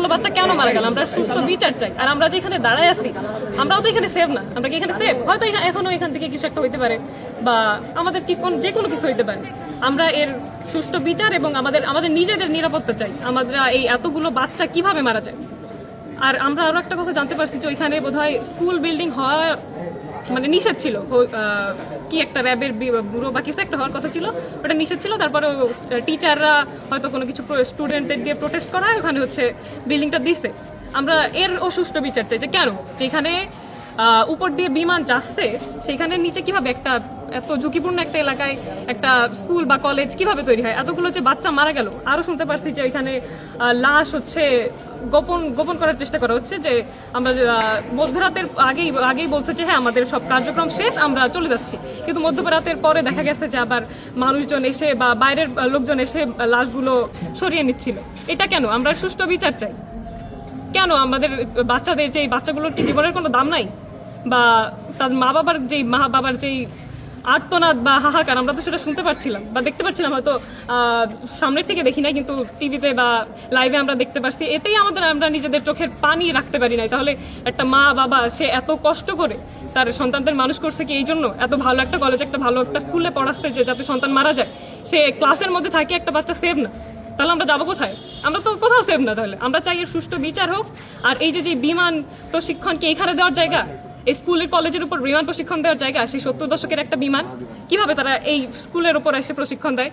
এতগুলো বাচ্চা কেন মারা গেল? আমরা সুস্থ বিচার চাই। আর আমরা যেখানে দাঁড়ায় আছি, আমরাও তো এখানে সেভ না। আমরা কি এখানে সেভ হয়তো এখা- এখনও এখান থেকে কিছু একটা হইতে পারে। বা আমাদের কি কোন যে কোনো কিছু হইতে পারে। আমরা এর সুষ্ঠু বিচার এবং আমাদের আমাদের নিজেদের নিরাপত্তা চাই। আমাদের এই এতগুলো বাচ্চা কীভাবে মারা যায়? আর আমরা আরও একটা কথা জানতে পারছি যে ওইখানে বোধহয় স্কুল বিল্ডিং হওয়া মানে নিষেধ ছিল। কি একটা র্যাবের ব্যুরো বা কিছু একটা হওয়ার কথা ছিল, ওটা নিষেধ ছিল। তারপরে টিচাররা হয়তো কোনো কিছু স্টুডেন্টদের দিয়ে প্রোটেস্ট করায়, ওখানে হচ্ছে বিল্ডিংটা দিছে। আমরা এর অসুস্থ বিচার চাই যে কেন? যেখানে উপর দিয়ে বিমান যাচ্ছে, সেখানে নিচে কীভাবে একটা এত ঝুঁকিপূর্ণ একটা এলাকায় একটা স্কুল বা কলেজ কীভাবে তৈরি হয়? এতগুলো যে বাচ্চা মারা গেল আরও শুনতে পারছি যে ওইখানে লাশ হচ্ছে গোপন গোপন করার চেষ্টা করা হচ্ছে যে আমরা মধ্যরাতের আগেই আগেই বলছে যে হ্যাঁ আমাদের সব কার্যক্রম শেষ, আমরা চলে যাচ্ছি। কিন্তু মধ্যরাতের পরে দেখা গেছে যে আবার মানুষজন এসে বা বাইরের লোকজন এসে লাশগুলো সরিয়ে নিচ্ছিল। এটা কেন? আমরা সুষ্ঠু বিচার চাই। কেন আমাদের বাচ্চাদের যে বাচ্চাগুলোর কি জীবনের কোনো দাম নাই? বা তার মা বাবার যেই মা বাবার যেই আর্তনাদ বা হাহাকার, আমরা তো সেটা শুনতে পাচ্ছিলাম বা দেখতে পাচ্ছিলাম হয়তো সামনের থেকে দেখি নাই, কিন্তু টিভিতে বা লাইভে আমরা দেখতে পাচ্ছি এতেই আমাদের, আমরা নিজেদের চোখের পানি রাখতে পারি নাই। তাহলে একটা মা বাবা, সে এত কষ্ট করে তার সন্তানদের মানুষ করছে কি এই জন্য? এত ভালো একটা কলেজ একটা ভালো একটা স্কুলে পড়াচ্ছে যে যাতে সন্তান মারা যায়। সে ক্লাসের মধ্যে থাকে, একটা বাচ্চা সেভ না। তাহলে আমরা যাব কোথায়? আমরা তো কোথাও সেভ না তাহলে। আমরা চাই এর সুষ্ঠু বিচার হোক। আর এই যে যে বিমান প্রশিক্ষণ কি এখানে দেওয়ার জায়গা এই স্কুলের কলেজের উপর বিমান প্রশিক্ষণ দেওয়ার জায়গা, সেই সত্তর দশকের একটা বিমান, কীভাবে তারা এই স্কুলের উপর এসে প্রশিক্ষণ দেয়?